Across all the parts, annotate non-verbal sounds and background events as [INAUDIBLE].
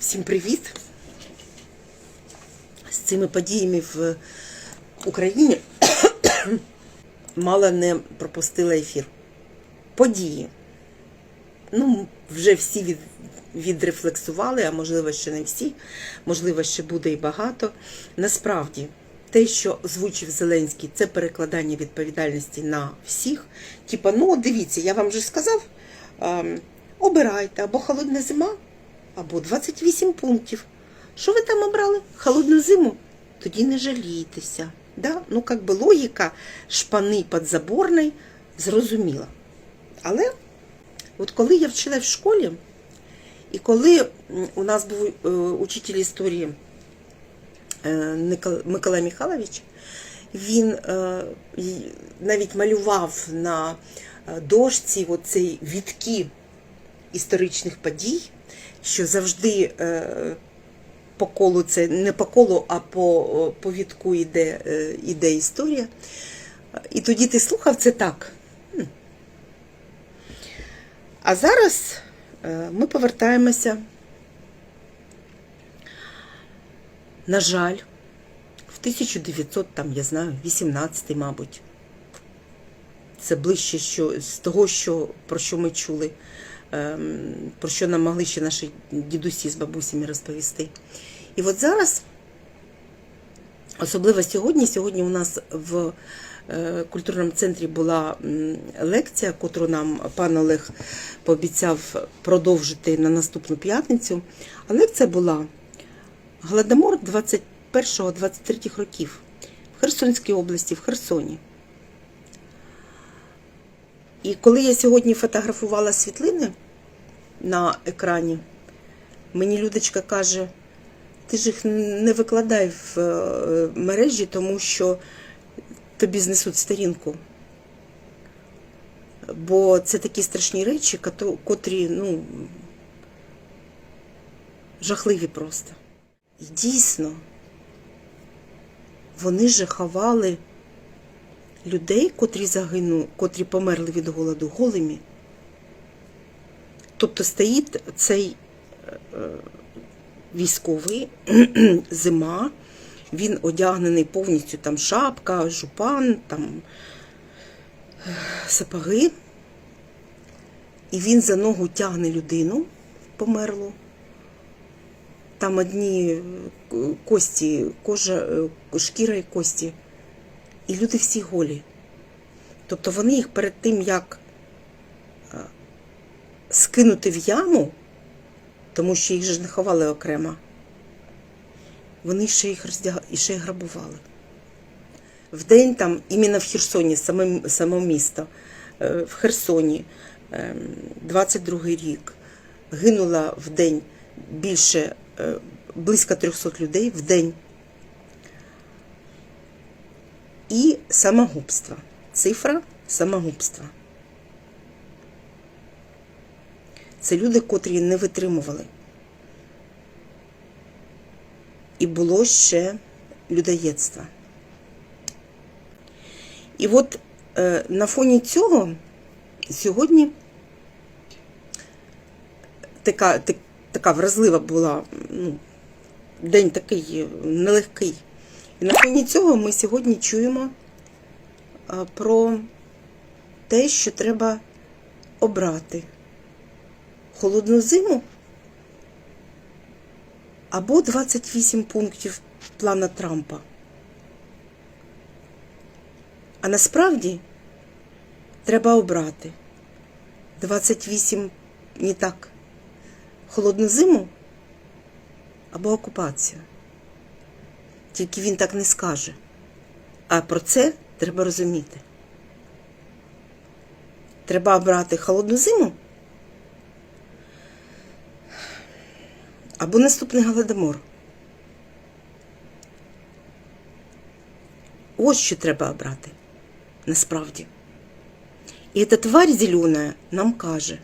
Всім привіт! З цими подіями в Україні [COUGHS] мало не пропустила ефір. Події. Ну, вже всі від, відрефлексували, а можливо, ще не всі, можливо, ще буде і багато. Насправді, те, що озвучив Зеленський, це перекладання відповідальності на всіх. Типа, ну дивіться, я вам вже сказав, ем, обирайте або холодна зима, або 28 пунктів. Що ви там обрали? Холодну зиму? Тоді не жалійтеся. Да? Ну, як би логіка шпани підзаборної зрозуміла. Але от коли я вчила в школі, і коли у нас був е, учитель історії е, Микола Михайлович, він е, навіть малював на дошці оцей відки історичних подій, що завжди е, по колу це не по колу, а по, по відку йде, е, йде історія. І тоді ти слухав це так. А зараз е, ми повертаємося, на жаль, в 1900, там, я знаю, 18, мабуть. Це ближче що, з того, що, про що ми чули, про що нам могли ще наші дідусі з бабусями розповісти. І от зараз, особливо сьогодні, сьогодні у нас в е, культурному центрі була лекція, котру нам пан Олег пообіцяв продовжити на наступну п'ятницю. А лекція була Голодомор 21-23 років в Херсонській області, в Херсоні. І коли я сьогодні фотографувала світлини на екрані, мені Людочка каже, ти ж їх не викладай в е, мережі, тому що тобі знесуть сторінку. Бо це такі страшні речі, котрі, ну, жахливі просто. І дійсно, вони же ховали людей, котрі загинули, котрі померли від голоду голими. Тобто стоїть цей е, військовий, [CLEARS THROAT] зима, він одягнений повністю там шапка, жупан, там е, сапоги. І він за ногу тягне людину померлу. Там одні е, кості, кожа, шкіра і кості. І люди всі голі. Тобто вони їх перед тим, як е, скинути в яму, тому що їх ж не ховали окремо, вони ще їх роздяга... і ще й грабували. Вдень там, іменно в Херсоні, саме, саме місто, е, в Херсоні, ем, 22-й рік, гинуло в день більше, е, близько 300 людей в день. І самогубство. Цифра самогубства. Це люди, котрі не витримували. І було ще людоєдство. І от е, на фоні цього сьогодні така, так, така вразлива була, ну, день такий нелегкий. І на фоні цього ми сьогодні чуємо про те, що треба обрати холодну зиму або 28 пунктів плана Трампа. А насправді треба обрати 28 не так. Холодну зиму або окупацію. Тільки він так не скаже. А про це треба розуміти. Треба обрати холодну зиму або наступний голодомор. Ось що треба обрати. Насправді. І ця тварь зелена нам каже: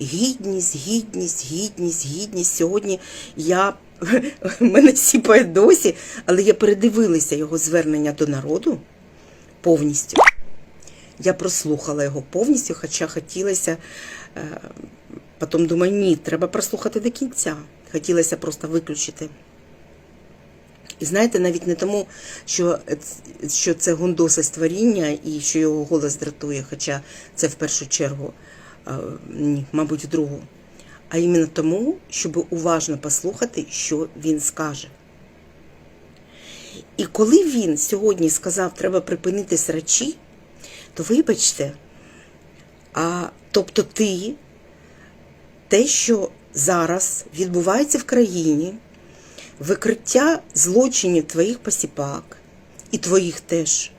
гідність, гідність, гідність, гідність. Сьогодні я [LAUGHS] мене сіпає досі, але я передивилася його звернення до народу повністю. Я прослухала його повністю, хоча хотілося. Е, потім думаю, ні, треба прослухати до кінця. хотілося просто виключити. І знаєте, навіть не тому, що, що це гундосе створіння і що його голос дратує, хоча це в першу чергу, а, ні, мабуть, в другу, а іменно тому, щоб уважно послухати, що він скаже. І коли він сьогодні сказав, треба припинити срачі, то вибачте, а тобто ти, те, що зараз відбувається в країні, викриття злочинів твоїх посіпак і твоїх теж.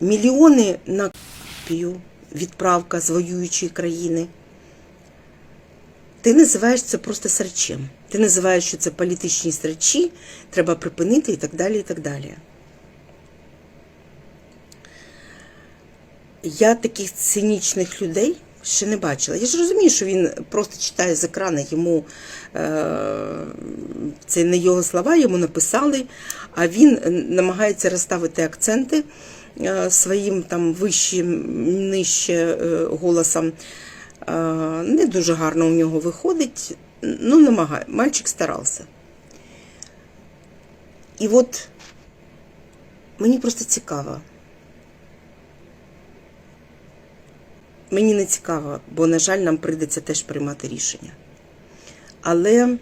Мільйони на копію, відправка з воюючої країни. Ти називаєш це просто срачем. Ти називаєш, що це політичні срачі, треба припинити і так далі. і так далі. Я таких цинічних людей ще не бачила. Я ж розумію, що він просто читає з екрану, йому е, це не його слова, йому написали, а він намагається розставити акценти своїм там вищим, нижче е, голосом. Е, не дуже гарно у нього виходить. Ну, намагає. Мальчик старався. І от мені просто цікаво. Мені не цікаво, бо, на жаль, нам прийдеться теж приймати рішення. Але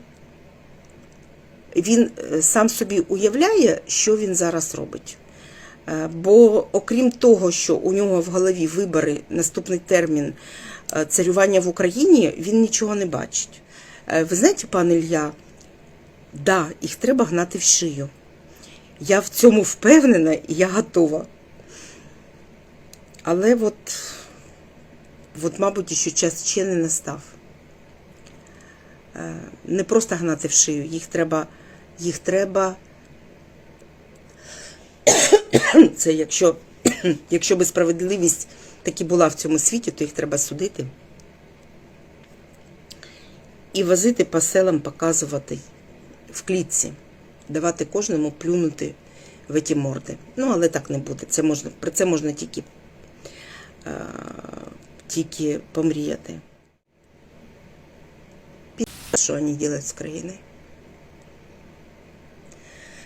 він е, сам собі уявляє, що він зараз робить. Е, Бо окрім того, що у нього в голові вибори, наступний термін е, царювання в Україні, він нічого не бачить. Е, Ви знаєте, пане Ілья, да, їх треба гнати в шию. Я в цьому впевнена і я готова. Але от, от мабуть, ще час ще не настав. Не просто гнати в шию, їх треба, їх треба. Це якщо, [CLEARS THROAT] якщо би справедливість таки була в цьому світі, то їх треба судити. І возити по селам, показувати в клітці, давати кожному плюнути в ті морди. Ну, але так не буде. Це можна, про це можна тільки, е, тільки помріяти. Що вони роблять з країни?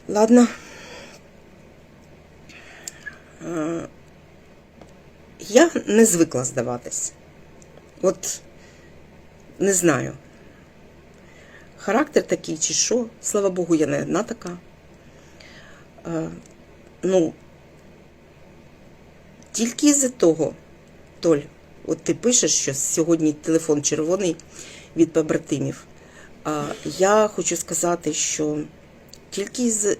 Ладно. Е, Я не звикла здаватись. От не знаю. Характер такий чи що. Слава Богу, я не одна така. Е, ну, тільки із-за того, Толь, от ти пишеш, що сьогодні телефон червоний від побратимів. А я хочу сказати, що тільки із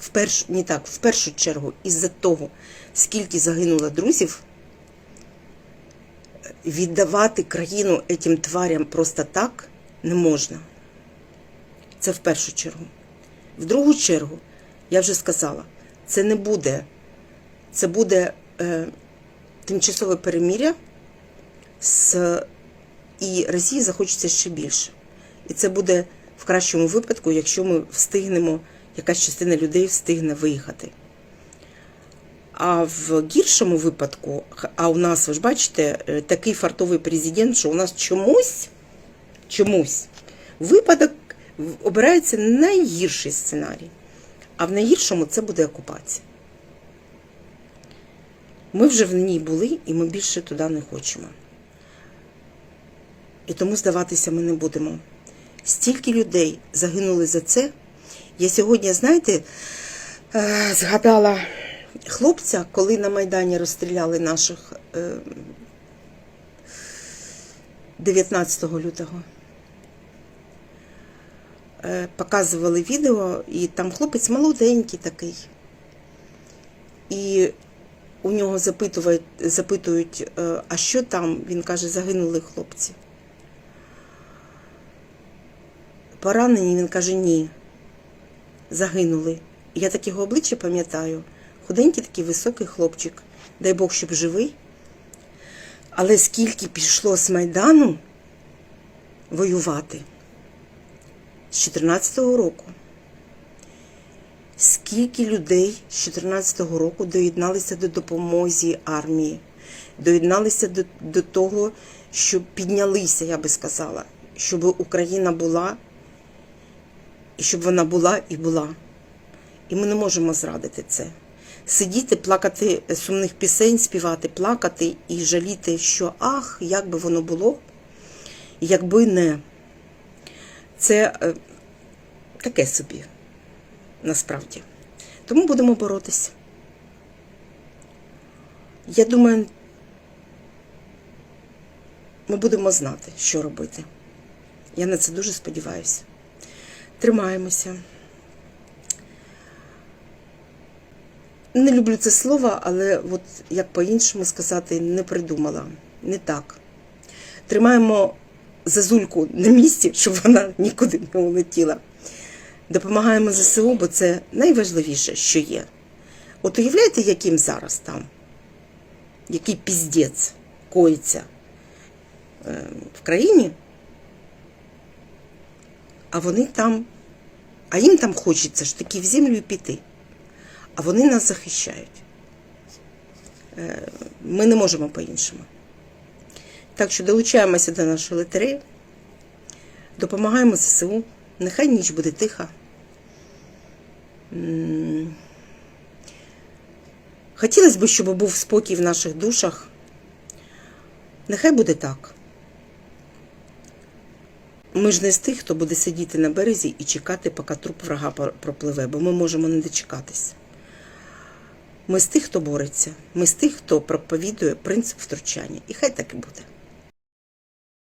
в першу, не так, в першу чергу, із-за того, скільки загинуло друзів, віддавати країну этим тварям просто так не можна. Це в першу чергу. В другу чергу, я вже сказала, це не буде, це буде е, тимчасове переміря, з, і Росії захочеться ще більше. І це буде в кращому випадку, якщо ми встигнемо, якась частина людей встигне виїхати. А в гіршому випадку, а у нас, ви ж бачите, е, такий фартовий президент, що у нас чомусь, чомусь випадок обирається найгірший сценарій. А в найгіршому це буде окупація. Ми вже в ній були, і ми більше туди не хочемо. І тому здаватися ми не будемо. Стільки людей загинули за це. Я сьогодні, знаєте, е, згадала хлопця, коли на Майдані розстріляли наших е, 19 лютого. Е, Показували відео, і там хлопець молоденький такий. І у нього запитують, запитують, е, а що там? Він каже, загинули хлопці. Поранені, він каже, ні. Загинули. Я так його обличчя пам'ятаю. Худенький такий високий хлопчик. Дай Бог, щоб живий. Але скільки пішло з Майдану воювати з 14-го року. Скільки людей з 14-го року доєдналися до допомоги армії, доєдналися до, до того, що піднялися, я би сказала, щоб Україна була, і щоб вона була і була. І ми не можемо зрадити це. Сидіти, плакати сумних пісень, співати, плакати і жаліти, що ах, як би воно було, якби не. Це е, таке собі, насправді. Тому будемо боротися. Я думаю, ми будемо знати, що робити. Я на це дуже сподіваюся. Тримаємося. Не люблю це слово, але от як по-іншому сказати, не придумала. Не так. Тримаємо зазульку на місці, щоб вона нікуди не улетіла. Допомагаємо ЗСУ, бо це найважливіше, що є. От уявляєте, яким зараз там? Який піздець коїться е, в країні, а вони там, а їм там хочеться ж таки в землю піти. А вони нас захищають. Е, Ми не можемо по-іншому. Так що долучаємося до нашої лотереї, допомагаємо ЗСУ. Нехай ніч буде тиха. Хотілося б, щоб був спокій в наших душах. Нехай буде так. Ми ж не з тих, хто буде сидіти на березі і чекати, поки труп врага пропливе, бо ми можемо не дочекатись. Ми з тих, хто бореться, ми з тих, хто проповідує принцип втручання. І хай так і буде.